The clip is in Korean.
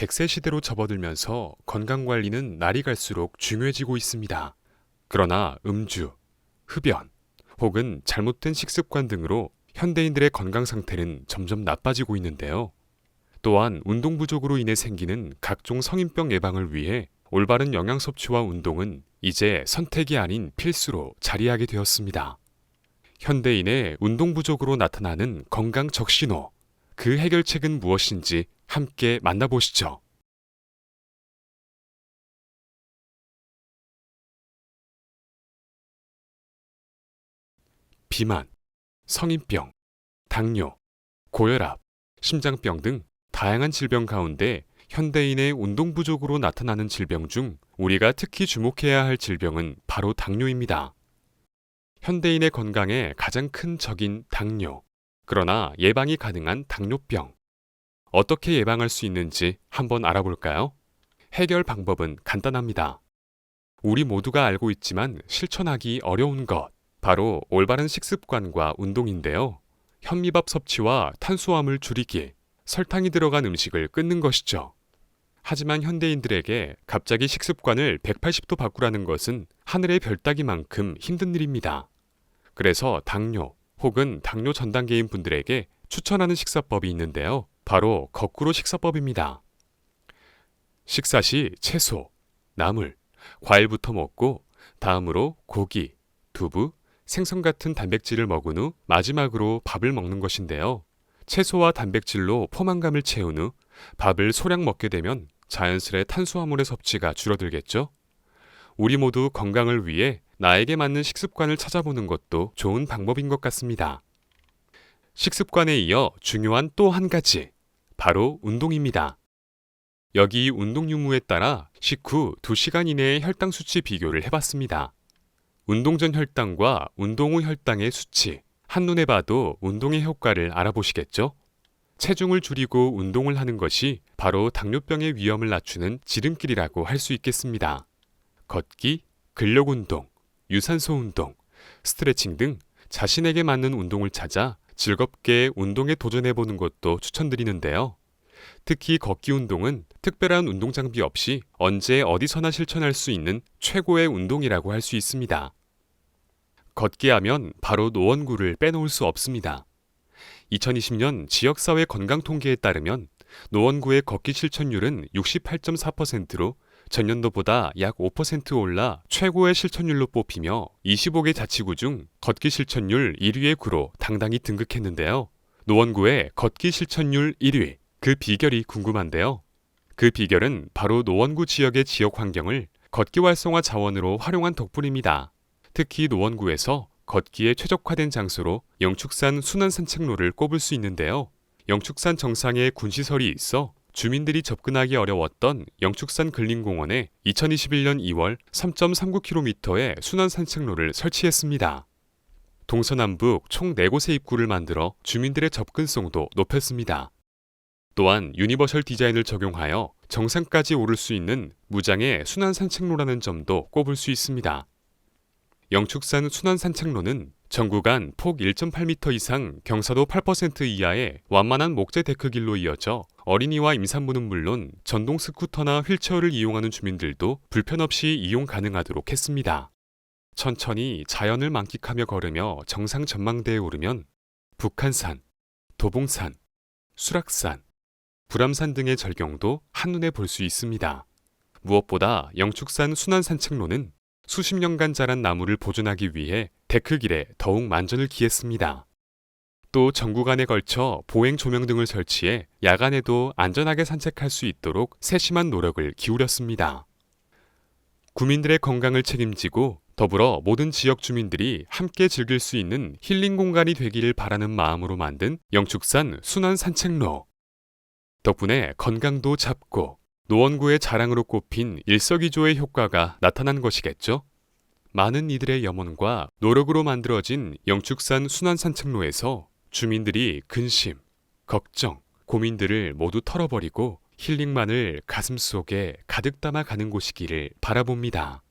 100세 시대로 접어들면서 건강관리는 날이 갈수록 중요해지고 있습니다. 그러나 음주, 흡연, 혹은 잘못된 식습관 등으로 현대인들의 건강 상태는 점점 나빠지고 있는데요. 또한 운동 부족으로 인해 생기는 각종 성인병 예방을 위해 올바른 영양 섭취와 운동은 이제 선택이 아닌 필수로 자리하게 되었습니다. 현대인의 운동 부족으로 나타나는 건강 적신호, 그 해결책은 무엇인지 함께 만나보시죠. 비만, 성인병, 당뇨, 고혈압, 심장병 등 다양한 질병 가운데 현대인의 운동 부족으로 나타나는 질병 중 우리가 특히 주목해야 할 질병은 바로 당뇨입니다. 현대인의 건강에 가장 큰 적인 당뇨. 그러나 예방이 가능한 당뇨병. 어떻게 예방할 수 있는지 한번 알아볼까요? 해결 방법은 간단합니다. 우리 모두가 알고 있지만 실천하기 어려운 것. 바로 올바른 식습관과 운동인데요. 현미밥 섭취와 탄수화물 줄이기, 설탕이 들어간 음식을 끊는 것이죠. 하지만 현대인들에게 갑자기 식습관을 180도 바꾸라는 것은 하늘의 별 따기만큼 힘든 일입니다. 그래서 당뇨 혹은 당뇨 전 단계인 분들에게 추천하는 식사법이 있는데요. 바로 거꾸로 식사법입니다. 식사 시 채소, 나물, 과일부터 먹고 다음으로 고기, 두부, 생선 같은 단백질을 먹은 후 마지막으로 밥을 먹는 것인데요. 채소와 단백질로 포만감을 채운 후 밥을 소량 먹게 되면 자연스레 탄수화물의 섭취가 줄어들겠죠? 우리 모두 건강을 위해 나에게 맞는 식습관을 찾아보는 것도 좋은 방법인 것 같습니다. 식습관에 이어 중요한 또 한 가지, 바로 운동입니다. 여기 운동 유무에 따라 식후 2시간 이내의 혈당 수치 비교를 해봤습니다. 운동 전 혈당과 운동 후 혈당의 수치, 한눈에 봐도 운동의 효과를 알아보시겠죠? 체중을 줄이고 운동을 하는 것이 바로 당뇨병의 위험을 낮추는 지름길이라고 할 수 있겠습니다. 걷기, 근력 운동, 유산소 운동, 스트레칭 등 자신에게 맞는 운동을 찾아 즐겁게 운동에 도전해 보는 것도 추천드리는데요. 특히 걷기 운동은 특별한 운동 장비 없이 언제 어디서나 실천할 수 있는 최고의 운동이라고 할 수 있습니다. 걷기 하면 바로 노원구를 빼놓을 수 없습니다. 2020년 지역사회 건강 통계에 따르면 노원구의 걷기 실천율은 68.4%로 전년도보다 약 5% 올라 최고의 실천율로 뽑히며 25개 자치구 중 걷기 실천율 1위의 구로 당당히 등극했는데요. 노원구의 걷기 실천율 1위, 그 비결이 궁금한데요. 그 비결은 바로 노원구 지역의 지역 환경을 걷기 활성화 자원으로 활용한 덕분입니다. 특히 노원구에서 걷기에 최적화된 장소로 영축산 순환 산책로를 꼽을 수 있는데요. 영축산 정상에 군시설이 있어 주민들이 접근하기 어려웠던 영축산 근린공원에 2021년 2월 3.39km의 순환 산책로를 설치했습니다. 동서남북 총 4곳의 입구를 만들어 주민들의 접근성도 높였습니다. 또한 유니버셜 디자인을 적용하여 정상까지 오를 수 있는 무장의 순환 산책로라는 점도 꼽을 수 있습니다. 영축산 순환 산책로는 전 구간 폭 1.8m 이상 경사도 8% 이하의 완만한 목재 데크길로 이어져 어린이와 임산부는 물론 전동 스쿠터나 휠체어를 이용하는 주민들도 불편 없이 이용 가능하도록 했습니다. 천천히 자연을 만끽하며 걸으며 정상 전망대에 오르면 북한산, 도봉산, 수락산, 불암산 등의 절경도 한눈에 볼 수 있습니다. 무엇보다 영축산 순환 산책로는 수십 년간 자란 나무를 보존하기 위해 데크길에 더욱 만전을 기했습니다. 또 전구간에 걸쳐 보행 조명 등을 설치해 야간에도 안전하게 산책할 수 있도록 세심한 노력을 기울였습니다. 구민들의 건강을 책임지고 더불어 모든 지역 주민들이 함께 즐길 수 있는 힐링 공간이 되기를 바라는 마음으로 만든 영축산 순환 산책로. 덕분에 건강도 잡고 노원구의 자랑으로 꼽힌 일석이조의 효과가 나타난 것이겠죠? 많은 이들의 염원과 노력으로 만들어진 영축산 순환 산책로에서 주민들이 근심, 걱정, 고민들을 모두 털어버리고 힐링만을 가슴 속에 가득 담아 가는 곳이기를 바라봅니다.